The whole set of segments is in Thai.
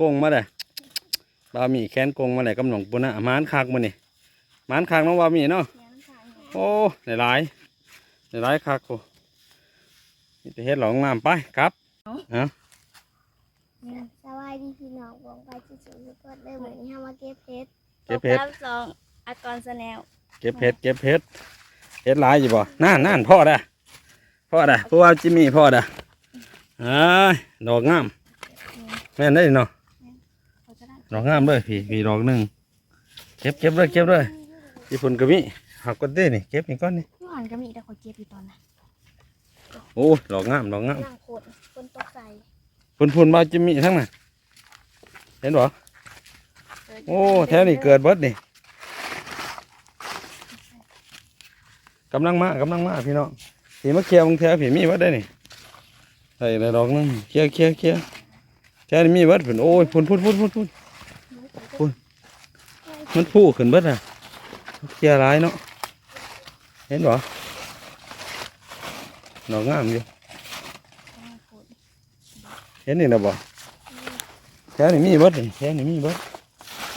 กงมาเลยบามีแขนกงมาเลยกำหนองปุนะหมานคักมานี่หมานคักน้องบามีเนาะเสียงขางเนี่ยโอ้ในหลายในหลายคักโอ้นี่จะเฮ็ดหลองน้ำไปครับเอาสบายดีพี่น้องวงไปจิ๋วๆก็ได้เหมือนที่เรามาเก็บเพชรเก็บเห็ดตกรับสองอากรสแนลเก็บเห็ดเก็บเห็ดเห็ดหลายอยู่บ่นั่นนั่นพ่อได้พ่อได้เพราะว่าจิมมี่พ่อได้เอ้ยดอกงามแม่นได้เนาะเขาจะได้ดอกงามเลยพี่พี่ดอกหนึ่งเก็บเก็บเลยเก็บเลยญี่ปุ่นก็มีหักก้อนเต้นี่เก็บนี่ก้อนนี่ยูหันก็มีแต่คนเก็บอยู่ตอนนั้นโอ้ดอกงามดอกงามนั่งโคตรคนตกใส่พุ่นพุ่นมาจิมมี่ทั้งนั้นเห็นบ่โอ้แถวนี้เกิดเบิดนี่กำลังมากำลังมาพี่น้องพี่มาเคลียร์บางแถวพี่มีเบิดได้นี่ใส่เลยดอกหนึงเคลียร์เคลียร์เคลียร์แถวนี้มีเบิดพุ่นโอ้ยพุ่นพุ่นพุ่นพุ่นพุ่นพุ่น มันพูขึ้นเบิดอะเคลียร์หลายเนาะเห็นบ่ดอกงามอยู่นั่งโคตรเห็นนี่นะบ่แถวนี้มีเบิดนี่แถวนี้มีเบิด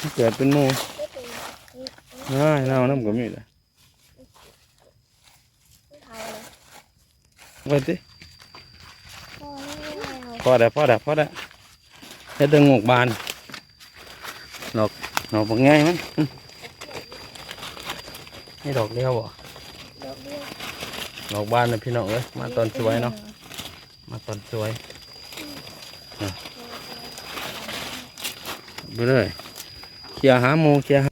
มันเกิดเป็นหมู่ก็เป็นนี่ง่ายเน่าน้ำก็มีแหละเท้าเลยไปติพอแล้วพอได้พอได้พอได้เฮ็ดเดึงงกบานดอก ดอกบ่ง่ายมันอืมนี่ดอกเดียวบ่ดอกเดียวดอกบานนะพี่น้องเอ้ยมาตอนสวยเนาะมาตอนสวยไปเลยเคลียหาหมูเคลียร์หา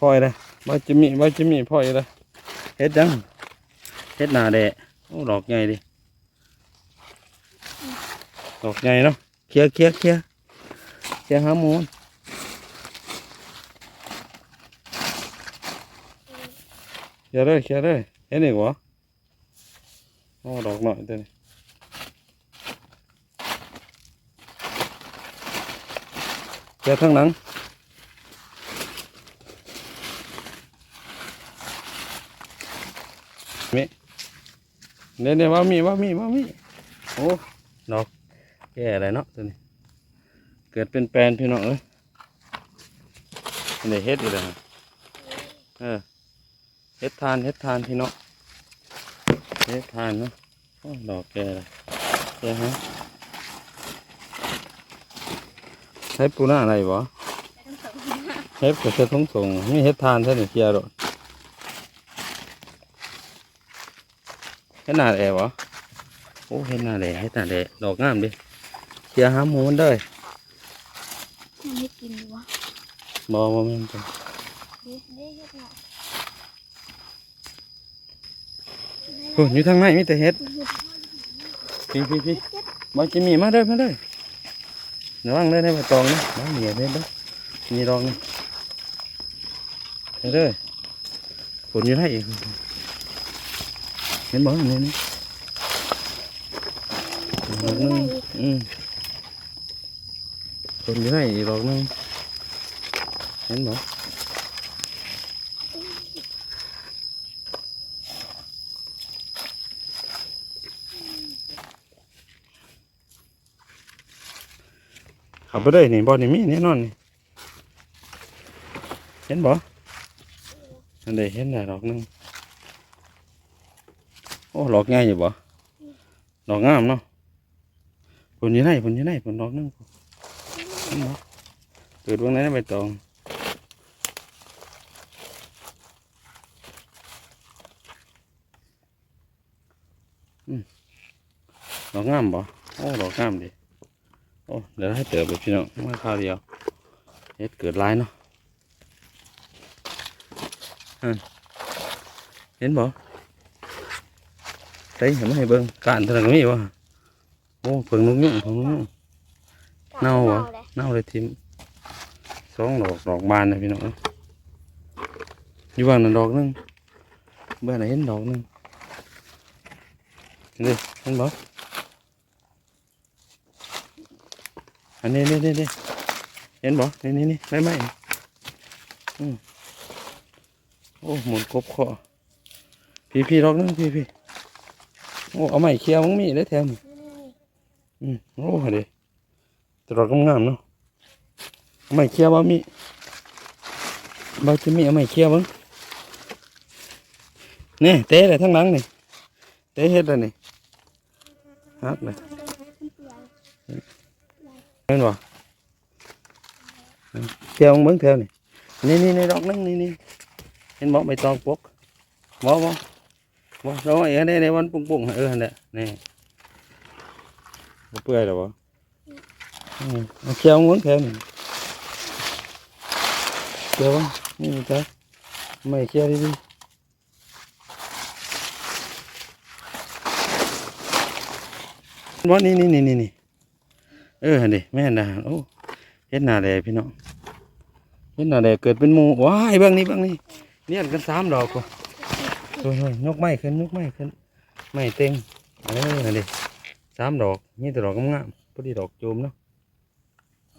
พ่อยเลยบ่จิมีบ่จิมีพ่อยเลยเฮ็ดจังเฮ็ดหนาแดะโอ้ดอกใหญ่ดิดอกใหญ่เนาะเคียเคียเคียเคียหาหมู เคลียร์เลยเคลียร์เลยเห็นอีกวะโอ้ดอกหน่อยตัวนี้เคลียร์ข้างหลังมีเดี๋ยเดี๋ยว่ามีว่ามีว่ามีโอ้ดอกแก่อะไรเนาะตัวนี้ เกิดเป็นแปลนพี่น้องเอ้ยอันนี้เฮ็ดอีกแล้วนะเออ เฮ็ดทานเฮ็ดทานพี่น้องเฮ็ดทานเนาะโอ้ดอกแก่เลยแก่ฮะใช้ปูหน้าอะไรบ่เฮ็ดกับเฮ็ดทงส่งมีเฮ็ดทานใช่ไหมเกียร์รถเฮ็ดหน้าแอวะโอ้เฮ็ดหน้าแหล่เฮ็ดหน้าแหล่ดอกงามดิเกียร์หาหมูมันเด้อยังไม่กินอยู่วะบอมาแม่นจ้ะเด็ดเด็ดเฮ็ดหน่อย โอ้อยู่ทางในมีแต่เห็ดพี่พี่พี่บอจิมีมาเด้อมาเด้อระวังเด้อในใบตองนะน้องเหนียวเด้อเด้อมีรองนี่เด้อเด้อฝนอยู่ไหนอีกเห็นบ่เห็นนี่นี่ดอกหนึงอืมฝนอยู่ไหนอีกดอกนึงเห็นบ่ ขับไปเลยนี่บ่นี่มีแน่นอนนี่เห็นบ่อันใดเห็นได้ดอกหนึงโอ้ดอกง่ายอยู่บ่ดอกงามเนาะฝนอยู่ไหนฝนอยู่ไหนฝนดอกหนึงเห็นบ่เกิดวงไหนใบตองดอกงามบ่โอ้ดอกงามดิ โอ้เดี๋ยวให้เติบไปพี่น้องมาข้าวเดียวเฮ็ดเกิดร้ายเนาะอะเห็นบ่เต้เห็นไหมให้เบิ่งการเท่านั้นก็มีวะโอ้เพิ่งนุกยุ่งเพิ่งนุกยุ่งเน่าบ่เน่าเลยทิมสองดอกดอกบานเลยพี่น้องเอ้ยอยู่บ้านนั้นดอกหนึงบ้านไหนเห็นดอกหนึงเห็นดิเห็นบ่ อันนี้นี่นี่นเห็นบ่นี่นี่นี่ไม่ไม่อืมโอ้หมุนกบคอพี่พี่รอกนึงพี่พี่โอ้เอาไม้เคียวมึงมีได้แถมอืมโอ้เดี๋ยวแต่ดอกงามเนาะเอาไม่เคลียร์บ่มีบ่จะมีเอาไม่เคลียร์เบิ่งนี่เตะเลยทั้งหลังนี่เตะเฮ็ดแล้วนี่ฮักเลย เปลี่ยนเห็นบ่เคลียร์เบิ่งแถวนี่นี่นี่นี่ดอกนึงนี่นี่เห็นบ่ใบตองปกบ่บ่บ่ดอกไอ้อันนี้ในวันปุ้งๆเออหั่นแหละนี่บ่เปื่อยหรอบ่อืมเอาเคลียร์เบิ่งแถวนี่เคลียร์เบิ่งนี่จ้ะไม่เคลียร์ดีๆบ่นี่นี่นี่นี่นี่ เออหั่นดิแม่นน่ะโอ้เฮ็ดนาแดพี่น้องเฮ็ดนาแดเกิดเป็นหมูว้ายเบิ่งนี่เบิ่งนี่เนี่ยกันสามดอกกว่าโอ้ยยกไม้ขึ้นยกไม้ขึ้นไม้เต็งเออหั่นดิสามดอกมีแต่ดอกงามๆพอดีดอกจูมเนาะ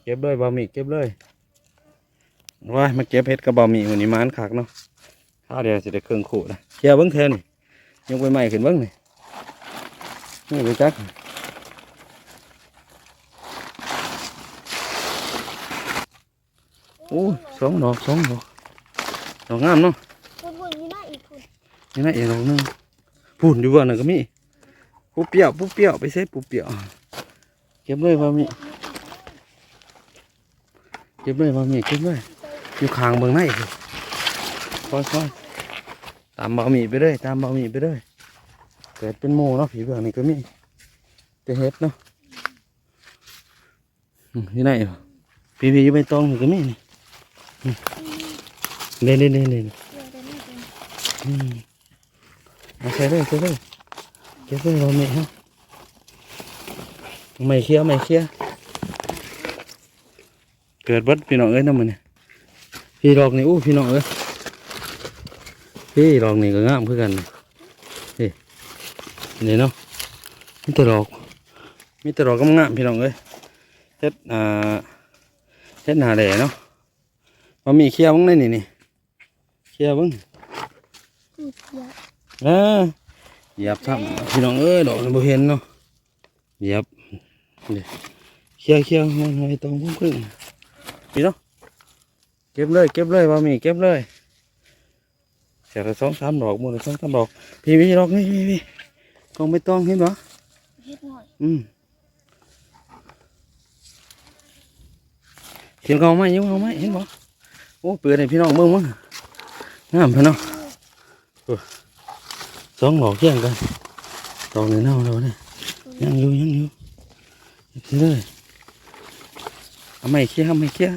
เก็บเลยบะหมี่เก็บเลยว้ายมาเก็บเห็ดกับบะหมี่วันนี้มานคักเนาะข้าวเดียวจะได้เครื่องขู่นะเคลียร์เบิ้งแทนนี่ยกใบไม้ขึ้นเบิ้งนี่นี่ไปจัก อ้ยสองดอกสองดอกดอกงามเนาะคุณบุญนี่น่าอีกคุณนี่นะเอ๋ดอกหนึงพูนอยู่บ้านน่ะก็มีปูเปรี้ยวปูเปรี้ยวไปเซ็ปูเปรี้ยวเก็บเลยบะหมี่เก็บเลยบะหมี่เก็บเลยอยู่ข้างเบืองในสิค่อยๆตามบะหมี่ไปเลยตามบะหมี่ไปเลยเกิดเป็นโมเนาะผีเบืองนี่ก็มีจะเฮ็ดเนาะอืมนี่ไหนพี่พี่อยู่ใบตองนี่ก็มีนี่อืม เล่นเล่นเล่นเล่นเดี๋ยวจะไม่เป็นอืมเอาใส่เลยใส่เลยเก็บเลยเราไม่ฮะไม่เคลียร์ไม่เคลียร์เกิดวัดพี่น้องเอ้ยน้ำมันเนี่ยพี่ดอกนี่อู้พี่น้องเอ้ยพี่ดอกนี่ก็งามคือกันนี่นี่เนาะมีแต่ดอกมีแต่ดอกก็งามพี่น้องเอ้ยเฮ็ดอ่าเฮ็ดหนาแดเนาะ มามีเคลียร์บ้างได้นี่นี่เคลียร์บ้างอืดเยอะเออเหยียบซ้ำพี่น้องเอ้ยดอกบ่เห็นเนาะเหยียบนี่เคี่ยวเคี่ยวมันไม่ต้องพุ่งพึ่งพี่เนาะเก็บเลยเก็บเลยว่ามีเก็บเลยเสียละสองสามดอกหมดละสองสามดอก พี่พี่ดอกนี่พี่พี่กองไม่ต้องเห็นปะเฮ็ดหน่อยอืมเห็นกองไหมยังกองไหมเห็นปะ โอ้เปลือยให้พี่น้องเบิ่งมั้งงามพี่น้องสองดอกเที่ยงกันดอกไหนเน่าแล้วเนี่ยยังอยู่ยังอยู่ทีเลยเอาไม่เคี้ยวไม่เคี้ยว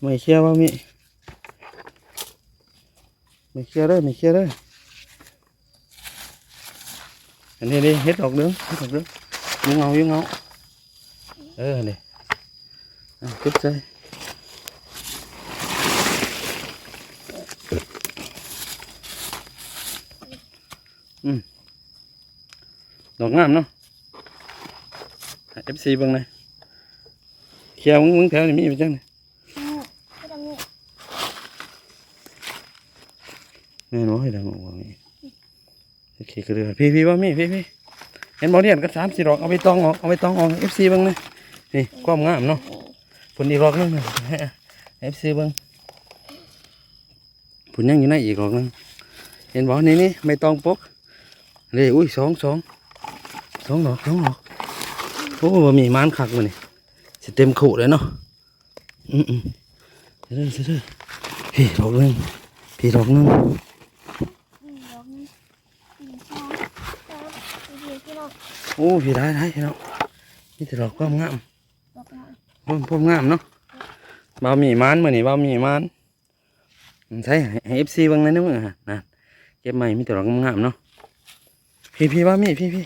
ไม่เคี้ยวว่ามีไม่เคี้ยวเลยไม่เคี้ยวเลยอันนี้ดิเฮ็ดดอกเดือเฮ็ดดอกเดืองอยังเงาอยังเงาเออนี่อะเก็บใจ ดอกงามเนาะเอฟซีเบิ่งเลยเขียวมึงมึงแถวนี้มีไปจังเลยอืมก็ทำนี่แม่นบ่ให้ดังออกว่ามีโอเคก็เลยพี่พี่ว่ามีพี่พี่เห็นบ่เรียนกันสามสี่ดอกเอาไปตองออกเอาไปตองออกเอฟซีเบิ่งเลยนี่ความงามเนาะผลอีกดอกหนึงเอฟซีเบิ่งผลยังอยู่ในอีกดอกหนึงเห็นบ่นี่นี่ไม่ตองปก เลยอุ้ยสองสองสองดอกสองดอกโอ้บ่มีมานคักมานี่สิเต็มขู่เลยเนาะอืมอืมเสร็จเลยเสร็จเลยพี่ดอกหนึงพี่ดอกหนึงอืมดอกนี้อืมชอบชอบดีๆพี่น้องโอ้พี่ได้ได้พี่น้องนี่แต่ดอกความงามดอกหน่อยพมพมงามเนาะบ่าวมีมานมื้อนี้บ่าวมีมานอืมใช่ให้เอฟซีเบิ่งเลยนะมึงฮะนะเก็บใหม่มีแต่ดอกงามๆเนาะ พี่พี่บ่ามีพี่พี่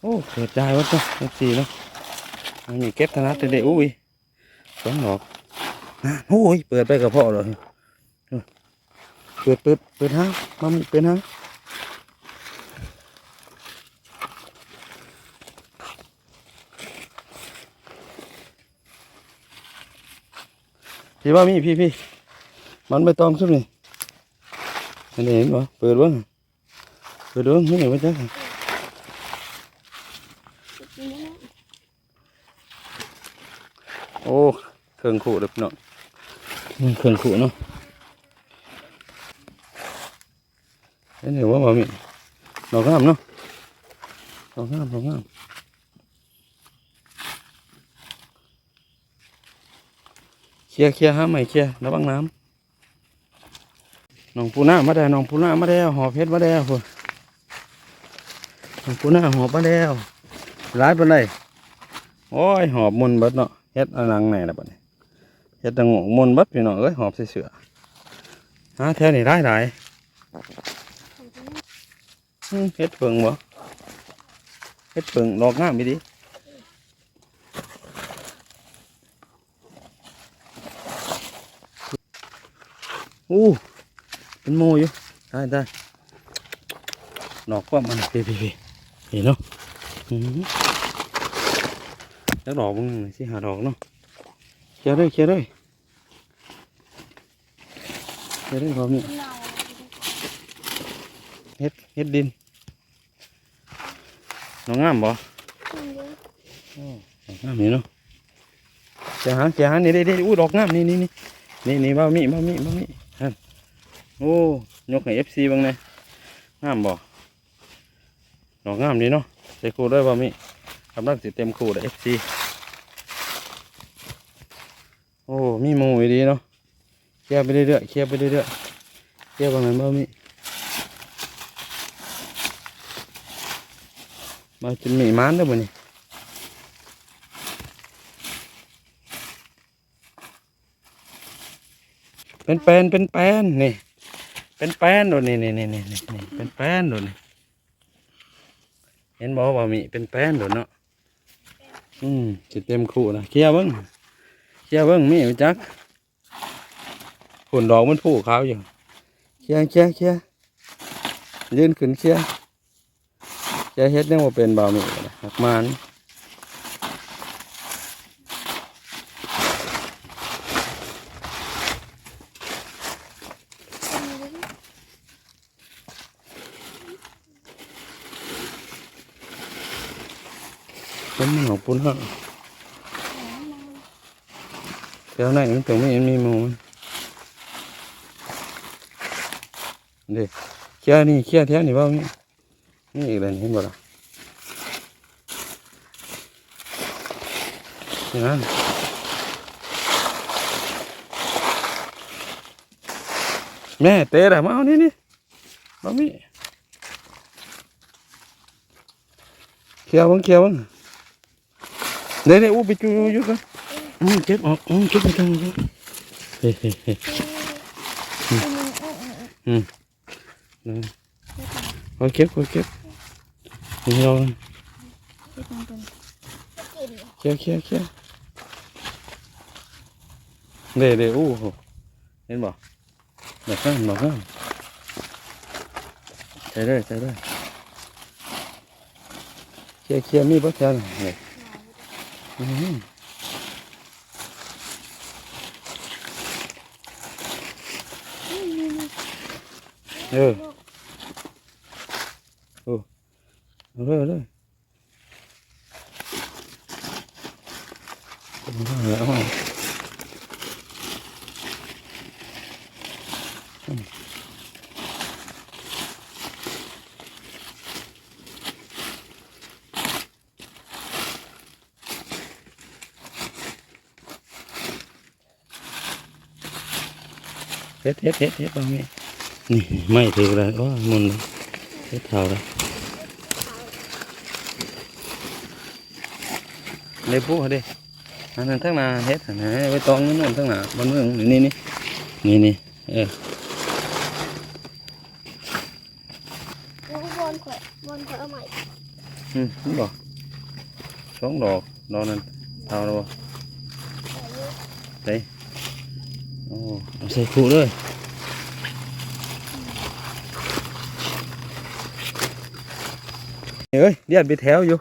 โอ้เกิดได้วะจ้ะเอฟซีเนาะอันนี้เก็บธนัดเด็ดๆอุ้ยสองดอกนะโอ้ยเปิดไปกับพ่อเลยเปิดเปิดเปิดห้างบ่าวมีเปิดห้างพี่ว่ามีพี่พี่มันไม่ต้องสุดนี่อันนี้เห็นปะเปิดบ้าง เปิดบ้างนี่ไหนวะจ๊ะจุดนี้นะโอ้เครื่องขู่เด็กเนาะอืมเครื่องขู่เนาะเห็นเดี๋ยวว่าบ่มีดอกงามเนาะดอกงามดอกงามเคลียร์เคลียร์ห้ามไม่เคลียร์ระวังน้ำน้องปูนามาได้น้องปูนามาได้หอบเพชรมาได้พุ่น น้องปูนาหอบมาแล้วร้ายปานใดโอ้ยหอบมุนบิดเนาะเฮ็ดอนังไหนล่ะบัดนี้เฮ็ดตังงมุนบิดพี่น้องเอ้ยหอบเสือหาแถวนี้ได้หลายเฮ็ดเพิงบ่เฮ็ดเพิงดอกงามอีดีอู้เป็นโมอยู่ได้ได้ดอกว่ามันพี่พี่ นเนาะอืมแล้วดอกมึงสิหาดอกเนาะเคลียร์เลยเคลียร์เลยเคลียเลยพร้อมนี่เนาเฮ็ดเฮ็ดดินน้องงามบ่อืมดอกงามนี่เนาะเจะหาเจะหานี่ได้ได้อู้ดอกงามนี่นี่นี่นี่นี่บ้ามีบ้ามีบ้ามีฮันโอ้ยกให้เอฟซีบ้างเนี่ยงามบ่ ดอกงามดีเนาะใส่คู่ด้วยบ้ามีกำลังสิเต็มคู่เลยเอฟซีโอ้มีหมูอีดีเนาะเคลียร์ไปเรื่อยๆเคลียร์ไปเรื่อยๆเคลียร์บ้างไหมบ้ามีมากินหมี่มันเด้บ่นี่เป็นแปนเป็นแปนนี่เป็นแปนโดนนี่นี่นี่นี่นี่เป็นแปนโดนนี่ เห็นบอกว่ามีเป็นแป้นโดนเนาะอืมจิเต็มคู่นะเคลียเบิ้งเคลียเบิ้งมีจักผลดอกมันผูขาวอยู่เคลียเคลียเคลียยืนขึ้นเคลียจะเคลียเฮ็ดยังว่าเป็นบ่าวมีนะหักมัน เป็นหมอกปุ่นฮะเดี๋ยวไหนมันตรงนี้มีมูมั้ยเด็กเคี่ยนี่เคี่ยแท้นี่ว่ามีนี่อีกแล้วนี่เห็นบ่ล่ะนั่นแม่เตะอะมาเอานี่นี่บ่มีเคี่ยวบังเคี่ยวบัง เดี๋ยวเดี๋ยวอู้ไปจูอยู่กันอืมเก็บออกอืมเก็บไปทางนี้เฮ้เฮ้เฮ้อืมอืมอืมเอาเก็บเอาเก็บนี่เรากินเคี่ยวเคี่ยวเคี่ยวเดี๋ยวเดี๋ยวอู้หูเห็นบ่ดอกข้างดอกข้างใส่เลยใส่เลยเคี่ยวเคี่ยวมีบ่แค่ไหน เนี่ยอืมเออ เอาเลยเอาเลยเอาเลยเอาเลย เฮ็ดเฮ็ดเฮ็ดเฮ็ดตรงนี้นี่ไม่ถือเลยโอ้ยมุนเลยเฮ็ดเท่าเลยเลยปุ๊เด้อันนั้นทั้งหนาเฮ็ดอันนั้นไว้ตองนั่นนั่นทั้งหนาบนเมืองนี่นี่นี่นี่เออแล้วก็บนขวดบนขวดเอาใหม่อืมนี่บอกสองดอกดอกนั้นเท่าแล้วบ่ใส่เยอะ โอ้เอา ใส่ขู่เลยเอ้ยเดียดไปแถวอยู่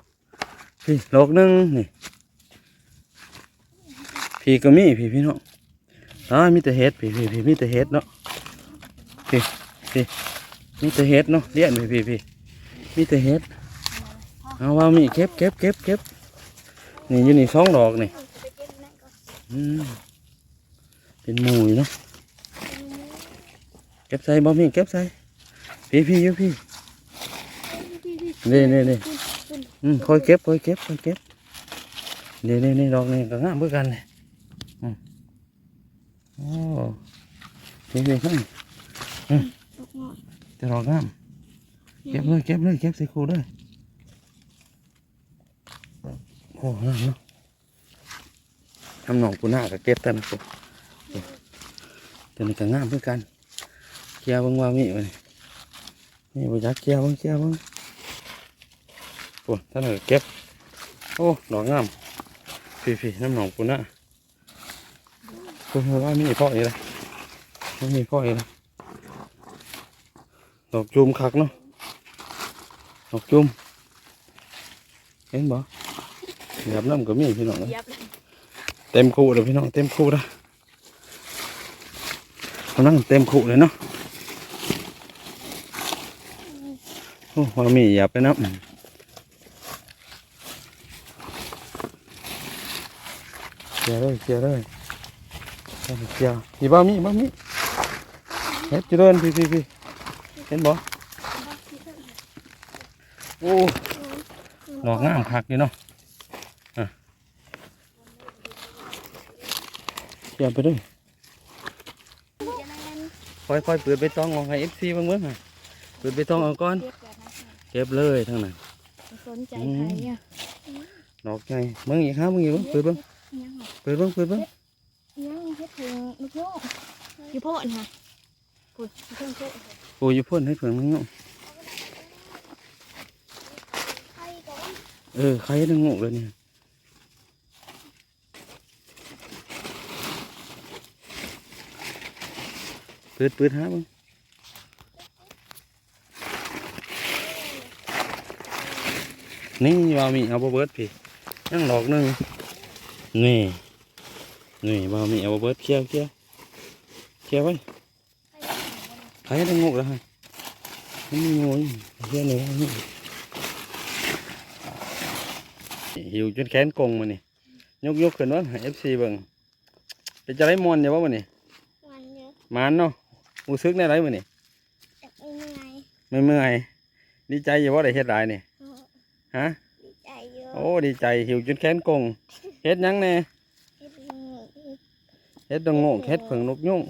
พี่ดอกนึงนี่ พี่ก็มีพี่พี่น้องอ่ามีแต่เฮ็ดพี่พี่พี่มีแต่เฮ็ดเนาะพี่พี่มีแต่เฮ็ดเนาะเดียดพี่พี่พี่มีแต่เฮ็ดเอาว่ามีเก็บเก็บเก็บเก็บนี่อยู่นี่สองดอกนี่เก็บนั่นก่อนอืมเป็นมูยเนาะ ก็บใส่บ่มีเก็บใส่พี่พี่อยู่พี่นี่นี่นี่อืมคอยเก็บคอยเก็บคอยเก็บนี่นี่นี่ดอกนี่ก็งามเพื่อกันเลยอืมโอ้นี่นี่ข้างตกหมจะดอกงามเก็บเลยเก็บเลยเก็บใส่คูเลยโอ้งามเนาะทำหนองปูหน้ากับเก็บแต่นะกูแต่นี่ก็งามเพื่อกัน เกี่ยวเบิ่งว่ามีมันนี่บ่อยากเกี่ยวเบิ่งเกี่ยวเบิ่งปวดท่านก็เก็บ โอ้ดอกงามพี่ๆน้ำหนองปูนาคุณว่ามีพ่ออีกเลยไม่มีพ่ออีกเลยดอกจุ่มคักเนาะดอกจุ่มเห็นบ่เหยียบน้ำก็มีพี่น้องเอ้ยยับเลยเต็มคู่เลยพี่น้องเต็มคู่แล้วกำลังเต็มคู่เลยเนาะโอ้ ว่ามีอย่าไปนับเจียเลยเจียเลยเอาไปเจียพี่บ้ามีบ้ามีเฮ็ดเจริญพี่พี่พี่เห็นบ่โอ้ดอกง่ามคักอยู่เนาะเกี่ยไปด้วยค่อยๆเปิดใบตองออกให้เอฟซีบ้างเบ้างอะเปิดใบตองออกก่อน เก็บก่อนนะเก็บเลยทั้งนั้นสนใจใครอะดอกไงเบิ่งอีกครับเบิ่งอีกเบิ่งเปิดเบิ่งยังหรอเปิดเบิ่งเปิดเบิ่งยังเฮ็ดถึงลูกโยกอยู่โพดค่ะพูดอยู่เพิ่งโพดโอ้ยอยู่พ่นให้เผื่อมึงเนาะใครก็เออใครทั้งงกเลยเนี่ยเปิดเปิดหาเบิ่ง นี่ว่ามีเอาบ่เบิดพี่ยังดอกหนึงนี่นี่ว่ามีเอาบ่เบิดเคี้ยวเคี้ยวเคี้ยวไว้ใครทั้งงกแล้วฮะไม่มีงูนี่เฮียเลยนี่หิวจนแขนกงมานี่ยกยกขึ้นวะเอฟซีเบิ่งเป็นจะไรมอนอย่าวะมันนี่วันเยอะมานเนาะมูซึกในไรมันนี่แต่ไม่เหนื่อยไม่เมื่อยดีใจอยู่ว่าได้เฮ็ดหลายนี่ ฮะดีใจเยอะโอ้ดีใจหิวจนแขนกงเฮ็ดหยังแน่ที่เป็นหมูที่เฮ็ดดงโงกเฮ็ดเผิงนกยุ่ง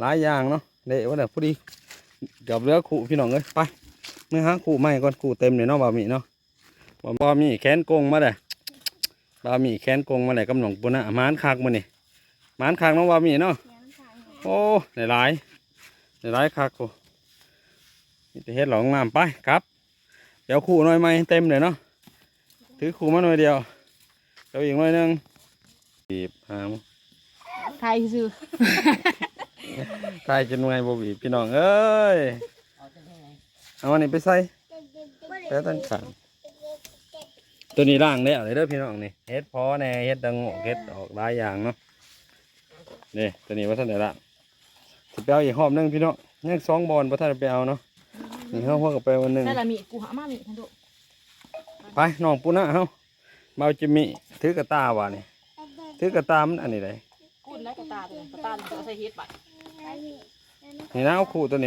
หลายอย่างเนาะเดะว่าแต่พอดีเกับเรือขู่พี่น้องเอ้ยไปเมื่อหาขู่ใหม่ก่อนขู่เต็มเลยเนาะบามีเนาะบ่บามีแขนกงมาเลยบามีแขนกงมาเลยกำหนองปุ่นนะหมานคักมานี่หมานคักเน้องบามีเนาะเสียงทางโอ้หลายหลายหลายคักโอ้นี่จะเฮ็ดหลองน้ำไปครับ เดี๋ยวขู่หน่อยไหมเต็มเลยเนาะถือขู่มาหน่อยเดียวเดี๋ยวอีกหน่อยหนึงบีบหางไทยซื้อตายจนไงบ่บีบพี่น้องเอ้ยเอาอันนี้ไปใส่แล้วตั้งขางตัวนี้ล่างแล้วเลยเด้อพี่น้องนี่เฮ็ดพอแน่เฮ็ดดังโง่เฮ็ดออกหลายอย่างเนาะนี่ตัวนี้ว่าท่านได้ละสิไปเอาอีกหอบหนึงพี่น้องยังสองบอลว่าท่านได้ไปเอาเนาะ นี่เขาพวกกับไปวันหนึงได้ละมีกูหามามีทันโดไปน้องปูนะเฮาเบาจิมมี่ถือกระตาว่ะนี่ถือกระตามันอันนี้ไดกูดแล้วกระตาตัวกระตาตัวใส่เฮ็ดไปไปนี่นี่นะเอาคู่ตัวนี้